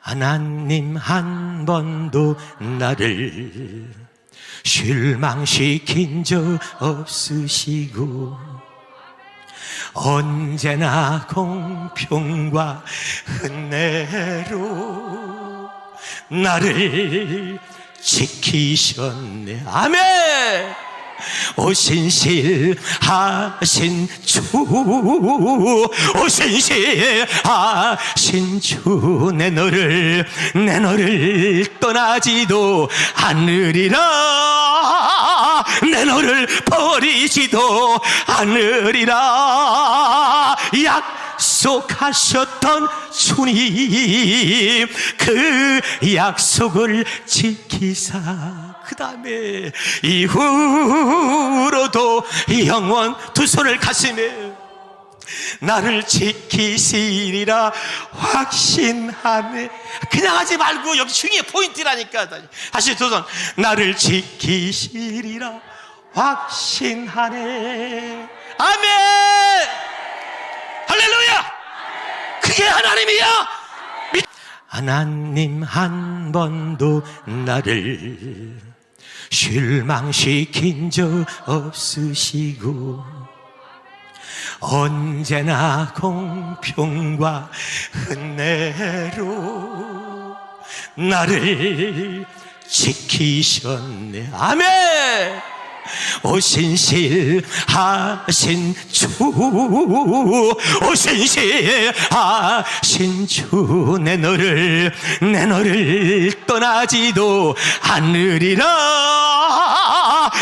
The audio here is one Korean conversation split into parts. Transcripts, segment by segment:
하나님 한 번도 나를 실망시킨 적 없으시고 언제나 공평과 은혜로 나를 지키셨네. 아멘 오신실하신 주 오신실하신 주 내 너를 내 너를 떠나지도 않으리라. 내 너를 버리지도 않으리라. 약속하셨던 주님 그 약속을 지키사 그 다음에 이후로도 영원 두 손을 가슴에 나를 지키시리라 확신하네. 그냥 하지 말고 여기 중요한 포인트라니까. 다시 두 손. 나를 지키시리라 확신하네. 아멘 할렐루야 그게 하나님이야 믿- 하나님 한 번도 나를 실망시킨 적 없으시고 언제나 공평과 은혜로 나를 지키셨네. 아멘 오신실하신 주 오신실하신 주 내 너를 내 너를 떠나지도 않으리라.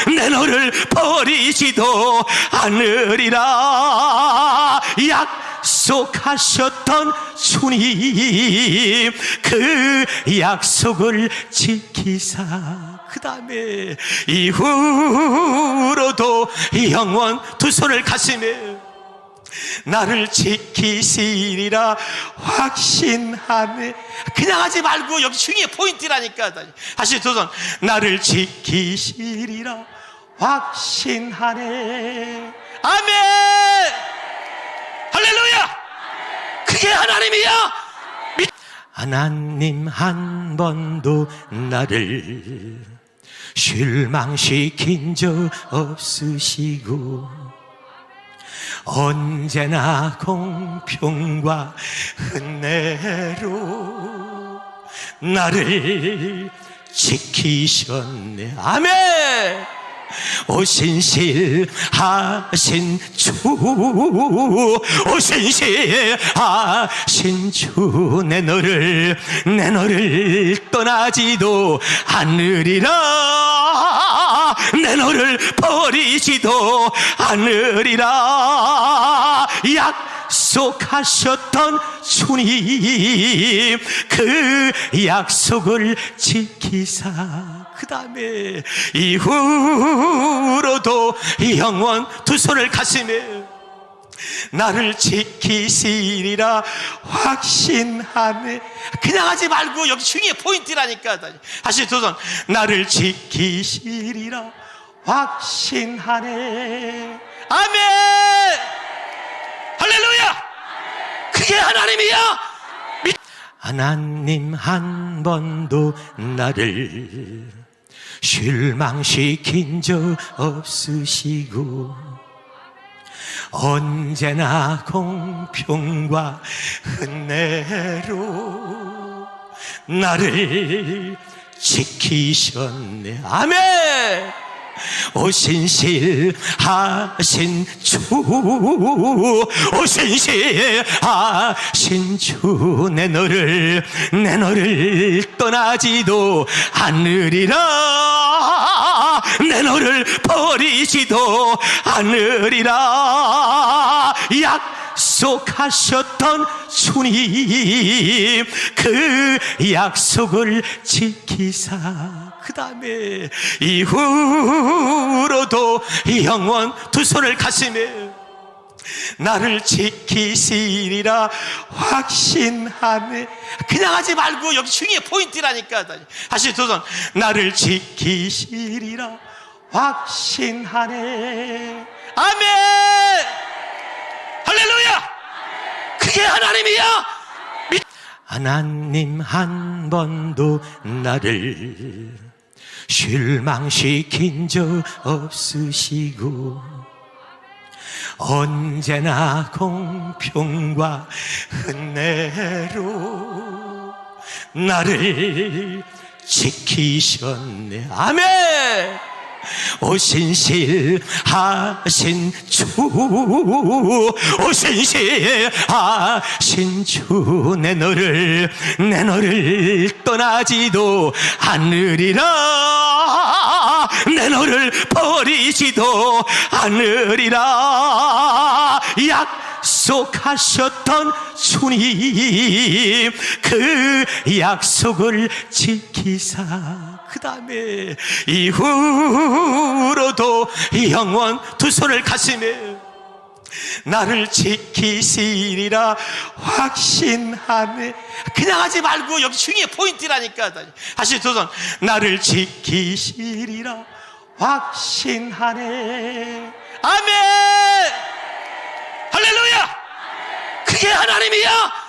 내 너를 버리지도 않으리라. 약속하셨던 주님 그 약속을 지키사 그 다음에 이후로도 영원 두 손을 가슴에 나를 지키시리라 확신하네. 그냥 하지 말고 여기 중요한 포인트라니까. 다시 두 손 나를 지키시리라 확신하네. 아멘! 할렐루야! 그게 하나님이야! 믿- 하나님 한 번도 나를 실망시킨 적 없으시고 언제나 공평과 은혜로 나를 지키셨네. 아멘 오신실하신 주 오신실하신 주 내 너를 내 너를 떠나지도 않으리라. 내 너를 버리지도 않으리라. 약속하셨던 주님 그 약속을 지키사 그 다음에 이후로도 영원 두 손을 가슴에 나를 지키시리라 확신하네. 그냥 하지 말고 여기 중요한 포인트라니까. 다시 두 손. 나를 지키시리라 확신하네. 아멘! 할렐루야! 그게 하나님이야! 믿- 하나님 한 번도 나를 실망시킨 적 없으시고 언제나 공평과 은혜로 나를 지키셨네. 아멘 오신실하신 주 오신실하신 주 내 너를 내 너를 떠나지도 않으리라. 내 너를 버리지도 않으리라. 약속하셨던 주님 그 약속을 지키사 그 다음에 이후로도 영원 두 손을 가슴에 나를 지키시리라 확신하네. 그냥 하지 말고 여기 중요한 포인트라니까. 다시 두 손. 나를 지키시리라 확신하네. 아멘! 할렐루야! 그게 하나님이야! 믿- 하나님 한 번도 나를 실망시킨 적 없으시고 언제나 공평과 은혜로 나를 지키셨네. 아멘 오신실하신 주 오신실하신 주 내 너를 내 너를 떠나지도 않으리라. 내 너를 버리지도 않으리라. 약속하셨던 주님 그 약속을 지키사 그 다음에 이후로도 영원 두 손을 가슴에 나를 지키시리라 확신하네. 그냥 하지 말고 여기 중에 포인트라니까. 다시 두 손. 나를 지키시리라 확신하네. 아멘! 할렐루야! 그게 하나님이야